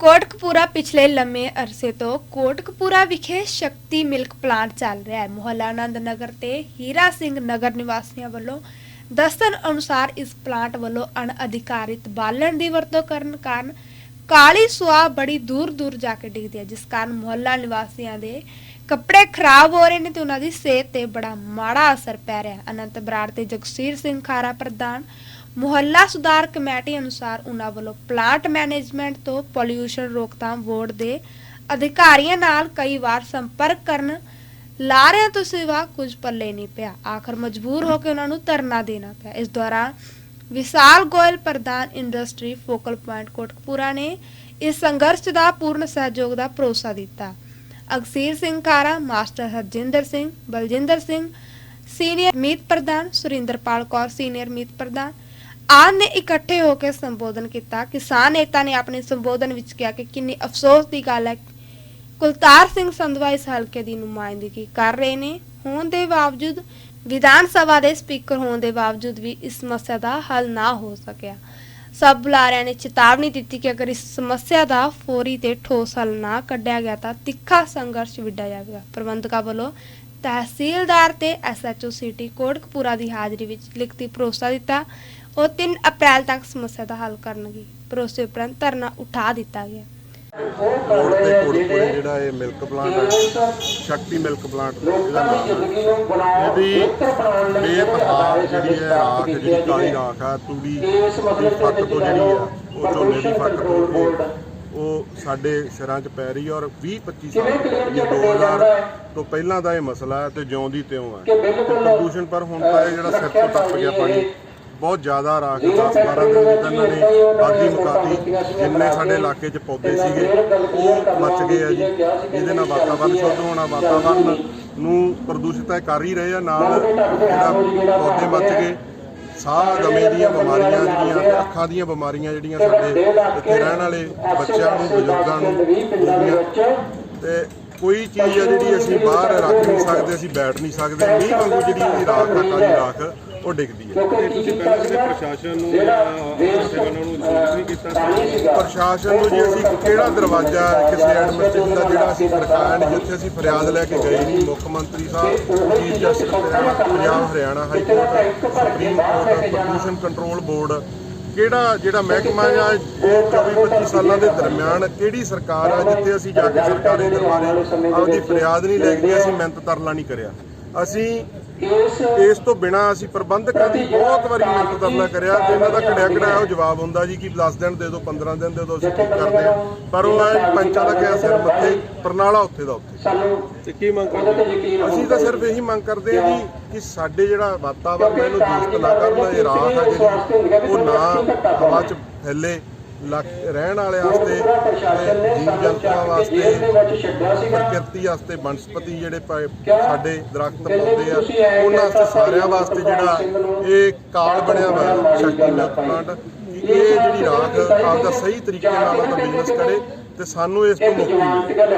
ਕੋਟਕਪੂਰਾ ਪਿਛਲੇ ਲੰਮੇ ਅਰਸੇ ਤੋਂ ਕੋਟਕਪੂਰਾ ਵਿਖੇ ਸ਼ਕਤੀ ਮਿਲਕ ਪਲਾਂਟ ਚੱਲ ਰਿਹਾ ਹੈ। ਮੁਹੱਲਾ ਆਨੰਦ ਨਗਰ ਤੇ ਹੀਰਾ ਸਿੰਘ ਨਗਰ ਨਿਵਾਸੀਆਂ ਵੱਲੋਂ ਦੱਸਣ ਅਨੁਸਾਰ ਇਸ ਪਲਾਂਟ ਵੱਲੋਂ ਅਣਅਧਿਕਾਰਿਤ ਬਾਲਣ ਦੀ ਵਰਤੋਂ ਕਰਨ ਕਾਰਨ ਕਾਲੀ ਸੁਆਹ ਬੜੀ ਦੂਰ ਦੂਰ ਜਾ ਕੇ ਡਿੱਗਦੀ ਹੈ, ਜਿਸ ਕਾਰਨ ਮੁਹੱਲਾ ਨਿਵਾਸੀਆਂ ਦੇ ਕੱਪੜੇ ਖਰਾਬ ਹੋ ਰਹੇ ਨੇ ਤੇ ਉਹਨਾਂ ਦੀ ਸਿਹਤ ਤੇ ਬੜਾ ਮਾੜਾ ਅਸਰ ਪੈ ਰਿਹਾ ਅਨੰਤ ਬਰਾੜ ਤੇ ਜਗਸੀਰ ਸਿੰਘ ਖਾਰਾ ਪ੍ਰਧਾਨ ਮੁਹੱਲਾ ਸੁਧਾਰ ਕਮੇਟੀ ਅਨੁਸਾਰ ਉਹਨਾਂ ਵੱਲੋਂ ਪਲਾਂਟ ਮੈਨੇਜਮੈਂਟ ਤੋਂ ਪੋਲਿਊਸ਼ਨ ਰੋਕਥਾਮ ਬੋਰਡ ਦੇ ਅਧਿਕਾਰੀਆਂ ਨਾਲ ਕਈ ਵਾਰ ਸੰਪਰਕ ਕਰਨ। ਲਾਰਿਆਂ ਤੋਂ ਸਿਵਾ ਕੁਝ ਪੱਲੇ ਨਹੀਂ ਪਿਆ। ਆਖਰ ਮਜਬੂਰ ਹੋ ਕੇ ਉਹਨਾਂ ਨੂੰ ਧਰਨਾ ਦੇਣਾ ਪਿਆ। ਇਸ ਦੌਰਾਨ ਵਿਸਾਲ ਗੋਇਲ ਪ੍ਰਧਾਨ ਇੰਡਸਟਰੀ ਫੋਕਲ ਪੁਆਇੰਟ ਕੋਟਕਪੂਰਾ ਨੇ ਇਸ ਸੰਘਰਸ਼ ਦਾ ਪੂਰਨ ਸਹਿਯੋਗ ਦਾ ਭਰੋਸਾ ਦਿੱਤਾ। ਅਕਸੀਰ ਸਿੰਘ ਕਾਰਾ ਮਾਸਟਰ ਹਰਜਿੰਦਰ ਸਿੰਘ, ਬਲਜਿੰਦਰ ਸਿੰਘ, ਸੀਨੀਅਰ ਮੀਤ ਪ੍ਰਧਾਨ ਸੁਰਿੰਦਰਪਾਲ ਕੌਰ, ਸੀਨੀਅਰ ਮੀਤ ਪ੍ਰਧਾਨ ਆਨ ਨੇ ਇਕੱਠੇ ਹੋ ਕੇ ਸੰਬੋਧਨ ਕੀਤਾ ਕਿਸਾਨ ਨੇਤਾ ਨੇ ਆਪਣੇ ਸੰਬੋਧਨ ਵਿੱਚ ਕਿਹਾ ਕਿ ਕਿੰਨੀ ਅਫਸੋਸ ਦੀ ਗੱਲ ਹੈ। ਕੁਲਤਾਰ ਸਿੰਘ ਸੰਧਵਾ ਇਸ ਹਲਕੇ ਦੀ ਨੁਮਾਇੰਦਗੀ ਕਰ ਰਹੇ ਨੇ। ਹੋਣ ਦੇ ਬਾਵਜੂਦ ਵਿਧਾਨ ਸਭਾ ਦੇ ਸਪੀਕਰ ਹੋਣ ਦੇ ਬਾਵਜੂਦ ਵੀ ਇਸ ਸਮੱਸਿਆ ਦਾ ਹੱਲ ਨਾ ਹੋ ਸਕਿਆ। ਸਭ ਬੁਲਾਰਿਆਂ ਨੇ ਚੇਤਾਵਨੀ ਦਿੱਤੀ ਕਿ ਅਗਰ ਇਸ ਸਮੱਸਿਆ ਦਾ ਫੌਰੀ ਤੇ ਠੋਸ ਹੱਲ ਨਾ ਕੱਢਿਆ ਗਿਆ ਤਾਂ ਤਿੱਖਾ ਸੰਘਰਸ਼ ਵਿੱਢਿਆ ਜਾਵੇਗਾ। ਪ੍ਰਬੰਧਕਾਂ ਵੱਲੋਂ ਤਹਿਸੀਲਦਾਰ ਤੇ ਐਸਐਚਓ ਸਿਟੀ ਕੋਟਕਪੂਰਾ ਦੀ ਹਾਜ਼ਰੀ ਵਿੱਚ ਲਿਖਤੀ ਭਰੋਸਾ ਦਿੱਤਾ ਉਹ 3 ਅਪ੍ਰੈਲ ਤੱਕ ਸਮੱਸਿਆ ਦਾ ਹੱਲ ਕਰਨਗੇ। ਭਰੋਸੇ ਉਪਰੰਤ ਧਰਨਾ ਉਠਾ ਦਿੱਤਾ ਗਿਆ। ਰੋਡ ਤੇ ਕੋਟਪੁਰੇ ਜਿਹੜਾ ਇਹ ਮਿਲਕ ਪਲਾਂਟ ਹੈ ਸ਼ਕਤੀ ਮਿਲਕ ਪਲਾਂਟ ਇਹਦਾ ਨਾਮ ਹੈ ਇਹਦੀ ਬੇਤਹਾਰ ਜਿਹੜੀ ਹੈ ਰਾਖ ਜਿਹੜੀ ਕਾਲੀ ਰਾਖ ਆ ਤੂੜੀ ਦੀ ਫੱਕ ਤੋਂ ਜਿਹੜੀ ਆ ਉਹ ਝੋਨੇ ਦੀ ਫੱਕ ਤੋਂ ਕੇ ਉਹ ਸਾਡੇ ਸਿਰਾਂ 'ਚ ਪੈ ਰਹੀ ਔਰ 20 25 ਸਾਲ ਇਹ 2000 ਤੋਂ ਪਹਿਲਾਂ ਦਾ ਇਹ ਮਸਲਾ ਹੈ ਤੇ ਜਿਉਂ ਦੀ ਤਿਉਂ ਹੈ ਪ੍ਰਦੂਸ਼ਣ ਪਰ ਹੁਣ ਤਾਂ ਇਹ ਜਿਹੜਾ ਸਿਰ ਤੋਂ ਟੱਪ ਗਿਆ ਪਾਣੀ ਬਹੁਤ ਜ਼ਿਆਦਾ ਰਾਖ 10 12 ਦਿਨ ਵਿੱਚ ਇਹਨਾਂ ਨੇ ਬਾਦੀ ਮੁਕਾਤੀ, ਜਿੰਨੇ ਸਾਡੇ ਇਲਾਕੇ 'ਚ ਪੌਦੇ ਸੀਗੇ, ਉਹ ਮੱਚ ਗਏ ਆ ਜੀ। ਇਹਦੇ ਨਾਲ ਵਾਤਾਵਰਨ ਸ਼ੁੱਧ ਹੋਣਾ, ਵਾਤਾਵਰਨ ਨੂੰ ਪ੍ਰਦੂਸ਼ਿਤ ਤਾਂ ਕਰ ਹੀ ਰਹੇ ਆ। ਨਾਲ ਜਿਹੜਾ ਪੌਦੇ ਮੱਚ ਗਏ, ਸਾਹ ਦਮੇ ਦੀਆਂ ਬਿਮਾਰੀਆਂ ਜਿਹੜੀਆਂ, ਅੱਖਾਂ ਦੀਆਂ ਬਿਮਾਰੀਆਂ ਜਿਹੜੀਆਂ ਸਾਡੇ ਇੱਥੇ ਰਹਿਣ ਵਾਲੇ ਬੱਚਿਆਂ ਨੂੰ, ਬਜ਼ੁਰਗਾਂ ਨੂੰ ਹੋ ਤੇ ਕੋਈ ਚੀਜ਼ ਆ ਜਿਹੜੀ ਅਸੀਂ ਬਾਹਰ ਰੱਖ ਨਹੀਂ ਸਕਦੇ, ਅਸੀਂ ਬੈਠ ਨਹੀਂ ਸਕਦੇ। ਮੀਂਹ ਵਾਂਗੂ ਜਿਹੜੀ ਰਾਖ ਆ, ਕਾਲੀ ਰਾਖ ਉਹ ਡਿੱਗਦੀ ਹੈ। ਤੇ ਤੁਸੀਂ ਪਹਿਲਾਂ ਕਿਸੇ ਪ੍ਰਸ਼ਾਸਨ ਨੂੰ ਜਾਂ ਸੇਵਾਵਾਂ ਨੂੰ ਸੂਚਿਤ ਨਹੀਂ ਕੀਤਾ ਸੀ। ਪ੍ਰਸ਼ਾਸਨ ਨੂੰ ਜੀ ਅਸੀਂ ਕਿਹੜਾ ਦਰਵਾਜ਼ਾ ਕਿਸੇ ਐਡਮਿਨਿਸਟ੍ਰੇਸ਼ਨ ਦਾ ਜਿਹੜਾ ਅਸੀਂ ਨਹੀਂ ਜਿੱਥੇ ਅਸੀਂ ਫਰਿਆਦ ਲੈ ਕੇ ਗਏ ਨਹੀਂ ਮੁੱਖ ਮੰਤਰੀ ਸਾਹਿਬ chief justice Punjab Haryana high court supreme court ਪ੍ਰਦੂਸ਼ਣ ਕੰਟਰੋਲ ਬੋਰਡ ਕਿਹੜਾ ਜਿਹੜਾ ਮਹਿਕਮਾ ਆ ਇਹ 24 25 ਸਾਲਾਂ ਦੇ ਦਰਮਿਆਨ ਕਿਹੜੀ ਸਰਕਾਰ ਆ ਜਿੱਥੇ ਅਸੀਂ ਜਾ ਕੇ ਸਰਕਾਰੀ ਦਰਬਾਰੇ ਆਪਦੀ ਫਰਿਆਦ ਨਹੀਂ ਲੈ ਕੇ ਗਏ ਅਸੀਂ ਮਿਹਨਤ ਤਰਲਾ ਨਹੀਂ ਕਰਿਆ। ਅਸੀਂ ਇਸ ਤੋਂ ਬਿਨਾ ਅਸੀਂ ਪ੍ਰਬੰਧਕਾਂ ਦੀ ਬਹੁਤ ਵਾਰੀ ਮਿਹਨਤ ਤਰਲਾ ਕਰਿਆ। ਇਹਨਾਂ ਦਾ ਕੜਿਆ ਕੜਾਇਆ ਉਹ ਜਵਾਬ ਹੁੰਦਾ ਜੀ ਕਿ 10 ਦਿਨ ਦੇ ਦਿਓ 15 ਦਿਨ ਦੇ ਦਿਓ ਅਸੀਂ ਠੀਕ ਕਰਦੇ ਆ ਪਰ ਉਹ ਹੈ ਜੀ ਪੰਚਾਂ ਦਾ ਕਿਹਾ ਸਿਰ ਮੱਥੇ ਪਰਨਾਲਾ ਉੱਥੇ ਦਾ ਉੱਥੇ। ਤੇ ਕੀ ਮੰਗ ਕਰਦੇ ਹੋ? ਅਸੀਂ ਤਾਂ ਸਿਰਫ ਇਹੀ ਮੰਗ ਕਰਦੇ ਹਾਂ ਜੀ ਕਿ ਸਾਡੇ ਜਿਹੜਾ ਵਾਤਾਵਰਨ ਹੈ ਇਹਨੂੰ ਦੂਸ਼ਿਤ ਨਾ ਕਰਨ ਇਹ ਰਾਖ ਆ ਜਿਹੜੀ ਉਹ ਨਾ ਹਵਾ 'ਚ ਫੈਲੇ। ਰਹਿਣ ਵਾਲਿਆਂ ਵਾਸਤੇ ਜੀਵ ਜੰਤੂਆਂ ਵਾਸਤੇ ਪ੍ਰਕਿਰਤੀ ਵਾਸਤੇ ਬਨਸਪਤੀ ਜਿਹੜੇ ਸਾਡੇ ਦਰਖਤ ਪੌਦੇ ਆ ਉਹਨਾਂ ਵਾਸਤੇ ਸਾਰਿਆਂ ਵਾਸਤੇ ਜਿਹੜਾ ਇਹ ਕਾਲ ਬਣਿਆ ਹੋਇਆ ਸ਼ਕਤੀ ਪਲਾਂਟ ਇਹ ਜਿਹੜੀ ਰਾਖ ਆਪਦਾ ਸਹੀ ਤਰੀਕੇ ਨਾਲ ਉਹਦਾ ਬਿਜ਼ਨਸ ਕਰੇ। ਤੇ ਸਾਨੂੰ ਇਸ ਤੋਂ ਮੁਕਤੀ ਮਿਲੇ।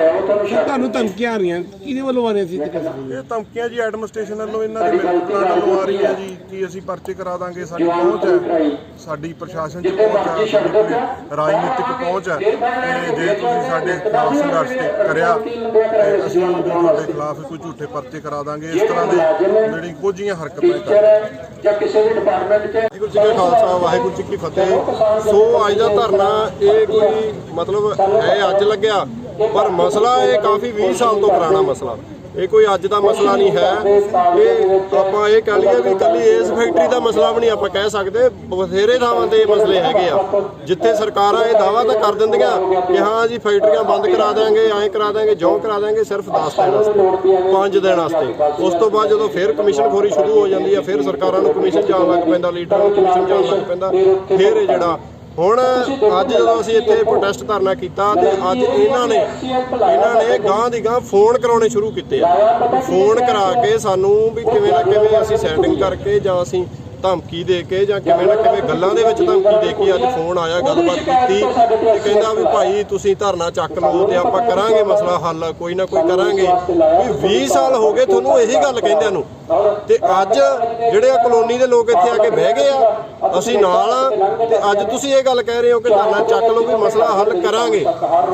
ਤੁਹਾਨੂੰ ਧਮਕੀਆਂ ਆ ਰਹੀਆਂ। ਕਿਹਦੇ ਵੱਲੋਂ ਆ ਰਹੀਆਂ ਸੀ ਇਹ ਧਮਕੀਆਂ ਜੀ ਐਡਮਿਨਿਸਟ੍ਰੇਸ਼ਨ ਵੱਲੋਂ ਇਹਨਾਂ ਦੇ ਮਿਲਕ ਵੱਲੋਂ ਆ ਰਹੀਆਂ ਜੀ ਕਿ ਅਸੀਂ ਪਰਚੇ ਕਰਾ ਦਾਂਗੇ ਸਾਡੀ ਪਹੁੰਚ ਹੈ। ਸਾਡੀ ਪ੍ਰਸ਼ਾਸਨ 'ਚ ਪਹੁੰਚ ਹੈ। ਰਾਜਨੀਤਿਕ ਪਹੁੰਚ ਹੈ। ਤੇ ਜੇ ਤੁਸੀਂ ਸਾਡੇ ਖਿਲਾਫ ਸੰਘਰਸ਼ ਕਰਿਆ ਤੇ ਅਸੀਂ ਤੁਹਾਡੇ ਖਿਲਾਫ ਕੋਈ ਝੂਠੇ ਪਰਚੇ ਕਰਾ ਦਾਂਗੇ ਇਸ ਤਰ੍ਹਾਂ ਦੇ ਜਿਹੜੀ ਕੋਝੀਆਂ ਹਰਕਤਾਂ ਕਰਦੇ ਜਾਂ ਕਿਸੇ ਵੀ ਡਿਪਾਰਟਮੈਂਟ 'ਚ ਵਾਹਿਗੁਰੂ ਜੀ ਕਾ ਖਾਲਸਾ ਵਾਹਿਗੁਰੂ ਜੀ ਕੀ ਫਤਿਹ। ਸੋ ਅੱਜ ਦਾ ਧਰਨਾ ਇਹ ਕੋਈ ਮਤਲਬ ਹੈ ਅੱਜ ਲੱਗਿਆ। ਪਰ ਮਸਲਾ ਇਹ ਕਾਫੀ 20 ਸਾਲ ਤੋਂ ਪੁਰਾਣਾ ਮਸਲਾ। ਇਹ ਕੋਈ ਅੱਜ ਦਾ ਮਸਲਾ ਨਹੀਂ ਹੈ। ਇਹ ਆਪਾਂ ਇਹ ਕਹ ਲਈਏ ਵੀ ਕੱਲੀ ਇਸ ਫੈਕਟਰੀ ਦਾ ਮਸਲਾ ਵੀ ਨਹੀਂ ਆਪਾਂ ਕਹਿ ਸਕਦੇ। ਬਥੇਰੇ ਥਾਵਾਂ ਤੇ ਇਹ ਮਸਲੇ ਹੈਗੇ ਆ। ਜਿੱਥੇ ਸਰਕਾਰਾਂ ਇਹ ਦਾਵਾ ਤਾਂ ਕਰ ਦਿੰਦੀਆਂ ਕਿ ਹਾਂ ਜੀ ਫੈਕਟਰੀਆਂ ਬੰਦ ਕਰਾ ਦੇਾਂਗੇ ਐਂ ਕਰਾ ਦੇਾਂਗੇ ਜੋ ਕਰਾ ਦੇਾਂਗੇ ਸਿਰਫ 10 ਦਿਨ ਵਾਸਤੇ 5 ਦਿਨ ਵਾਸਤੇ। ਉਸ ਤੋਂ ਬਾਅਦ ਜਦੋਂ ਫਿਰ ਕਮਿਸ਼ਨ ਖੋਰੀ ਸ਼ੁਰੂ ਹੋ ਜਾਂਦੀ ਆ, ਫਿਰ ਸਰਕਾਰਾਂ ਨੂੰ ਕਮਿਸ਼ਨ ਜਾਣ ਲੱਗ ਪੈਂਦਾ ਲੀਡਰਾਂ ਨੂੰ ਕਮਿਸ਼ਨ ਜਾਣ ਲੱਗ ਪੈਂਦਾ, ਫਿਰ ਇਹ ਜਿਹੜਾ ਹੁਣ ਅੱਜ ਜਦੋਂ ਅਸੀਂ ਇੱਥੇ ਪ੍ਰੋਟੈਸਟ ਧਰਨਾ ਕੀਤਾ ਤੇ ਅੱਜ ਇਹਨਾਂ ਨੇ ਇਹਨਾਂ ਨੇ ਗਾਂ ਦੀ ਗਾਂ ਫੋਨ ਕਰਾਉਣੇ ਸ਼ੁਰੂ ਕੀਤੇ ਆ। ਫੋਨ ਕਰਾ ਕੇ ਸਾਨੂੰ ਵੀ ਕਿਵੇਂ ਨਾ ਕਿਵੇਂ ਅਸੀਂ ਸੈਟਿੰਗ ਕਰਕੇ ਜਾਂ ਅਸੀਂ ਧਮਕੀ ਦੇ ਕੇ ਜਾਂ ਕਿਵੇਂ ਨਾ ਕਿਵੇਂ ਗੱਲਾਂ ਦੇ ਵਿੱਚ ਧਮਕੀ ਦੇ ਕੇ ਅੱਜ ਫੋਨ ਆਇਆ ਗੱਲਬਾਤ ਕੀਤੀ ਤੇ ਕਹਿੰਦਾ ਵੀ ਭਾਈ ਤੁਸੀਂ ਧਰਨਾ ਚੱਕ ਲਓ ਤੇ ਆਪਾਂ ਕਰਾਂਗੇ ਮਸਲਾ ਹੱਲ ਕੋਈ ਨਾ ਕੋਈ ਕਰਾਂਗੇ। ਵੀ 20 ਸਾਲ ਹੋ ਗਏ ਤੁਹਾਨੂੰ ਇਹੀ ਗੱਲ ਕਹਿੰਦਿਆਂ ਨੂੰ। ਤੇ ਅੱਜ ਜਿਹੜੇ ਆ ਕਲੋਨੀ ਦੇ ਲੋਕ ਇੱਥੇ ਆ ਕੇ ਬਹਿ ਗਏ ਆ ਅਸੀਂ ਨਾਲ ਆ ਤੇ ਅੱਜ ਤੁਸੀਂ ਇਹ ਗੱਲ ਕਹਿ ਰਹੇ ਹੋ ਕਿ ਧਰਨਾ ਚੱਕ ਲਓ ਵੀ ਮਸਲਾ ਹੱਲ ਕਰਾਂਗੇ।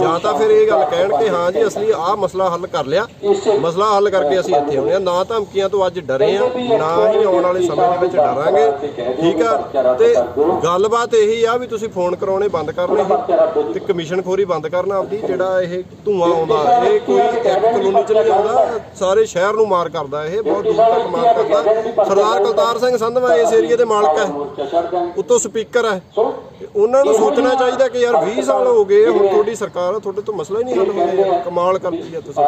ਜਾਂ ਤਾਂ ਫਿਰ ਇਹ ਗੱਲ ਕਹਿਣ ਕਿ ਹਾਂ ਜੀ, ਅਸੀਂ ਆਹ ਮਸਲਾ ਹੱਲ ਕਰ ਲਿਆ। ਮਸਲਾ ਹੱਲ ਕਰਕੇ ਅਸੀਂ ਇੱਥੇ ਆਉਂਦੇ ਆ। ਨਾ ਧਮਕੀਆਂ ਤੋਂ ਅੱਜ ਡਰੇ ਆ, ਨਾ ਹੀ ਆਉਣ ਵਾਲੇ ਸਮੇਂ ਦੇ ਵਿੱਚ ਡਰਾਂਗੇ। ਠੀਕ ਆ? ਤੇ ਗੱਲਬਾਤ ਇਹੀ ਆ ਵੀ ਤੁਸੀਂ ਫੋਨ ਕਰਾਉਣੇ ਬੰਦ ਕਰਨੇ ਸੀ ਤੇ ਕਮਿਸ਼ਨ ਖੋਰੀ ਬੰਦ ਕਰਨਾ ਆਪਦੀ, ਜਿਹੜਾ ਇਹ ਧੂਆਂ ਆਉਂਦਾ। ਇਹ ਕੋਈ ਇੱਕ ਕਲੋਨੀ ਚ ਨਹੀਂ ਆਉਂਦਾ, ਸਾਰੇ ਸ਼ਹਿਰ ਨੂੰ ਮਾਰ ਕਰਦਾ ਇਹ, ਬਹੁਤ ਦੂਰ ਤੱਕ ਮਾਰ ਕਰਦਾ। ਸਰਦਾਰ ਕੁਲਤਾਰ ਸਿੰਘ ਸੰਧਵਾ ਇਸ ਏਰੀਏ ਦੇ ਮਾਲਕ ਹੈ। ਉੱਤੋਂ ਸਪੀਕਰ ਹੈ। ਉਹਨਾਂ ਨੂੰ ਸੋਚਣਾ ਚਾਹੀਦਾ ਕਿ ਯਾਰ 20 ਸਾਲ ਹੋ ਗਏ ਹੁਣ ਤੁਹਾਡੀ ਸਰਕਾਰ ਆ ਤੁਹਾਡੇ ਤੋਂ ਮਸਲਾ ਹੀ ਨਹੀਂ ਹੱਲ ਹੋਇਆ। ਯਾਰ ਕਮਾਲ ਕਰਦੀ ਆ ਤੁਸੀਂ।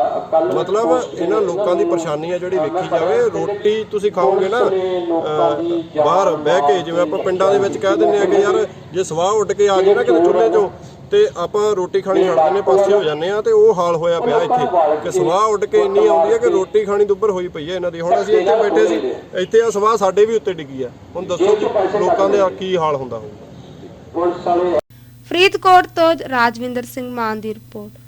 ਮਤਲਬ ਇਹਨਾਂ ਲੋਕਾਂ ਦੀ ਪਰੇਸ਼ਾਨੀ ਆ ਜਿਹੜੀ ਵੇਖੀ ਜਾਵੇ ਰੋਟੀ ਤੁਸੀਂ ਖਾਓਗੇ ਨਾ ਬਾਹਰ ਬਹਿ ਕੇ ਜਿਵੇਂ ਆਪਾਂ ਪਿੰਡਾਂ ਦੇ ਵਿੱਚ ਕਹਿ ਦਿੰਦੇ ਆ ਕਿ ਯਾਰ ਜੇ ਸਵਾਹ ਉੱਡ ਕੇ ਆ ਜੇ ਨਾ ਕਿਤੇ ਚੁੱਲ੍ਹੇ 'ਚੋਂ ਤੇ ਆਪਾਂ ਰੋਟੀ ਖਾਣੀ ਛੱਡ ਦਿੰਦੇ ਪਾਸੇ ਹੋ ਜਾਂਦੇ ਆ ਤੇ ਉਹ ਹਾਲ ਹੋਇਆ ਪਿਆ ਇੱਥੇ। ਕਿ ਸਵਾਹ ਉੱਡ ਕੇ ਇੰਨੀ ਆਉਂਦੀ ਆ ਕਿ ਰੋਟੀ ਖਾਣੀ ਦੁੱਬਰ ਹੋਈ ਪਈ ਆ ਇਹਨਾਂ ਦੀ। ਹੁਣ ਅਸੀਂ ਇੱਥੇ ਬੈਠੇ ਸੀ, ਇੱਥੇ ਆ ਸਵਾਹ ਸਾਡੇ ਵੀ ਉੱਤੇ ਡਿੱਗੀ ਆ ਹੁਣ ਦੱਸੋ ਲੋਕਾਂ ਦੇ ਕੀ ਹਾਲ ਹੁੰਦਾ ਹੋਊਗਾ? ਫਰੀਦਕੋਟ ਤੋਂ ਰਾਜਵਿੰਦਰ ਸਿੰਘ ਮਾਨ ਦੀ ਰਿਪੋਰਟ।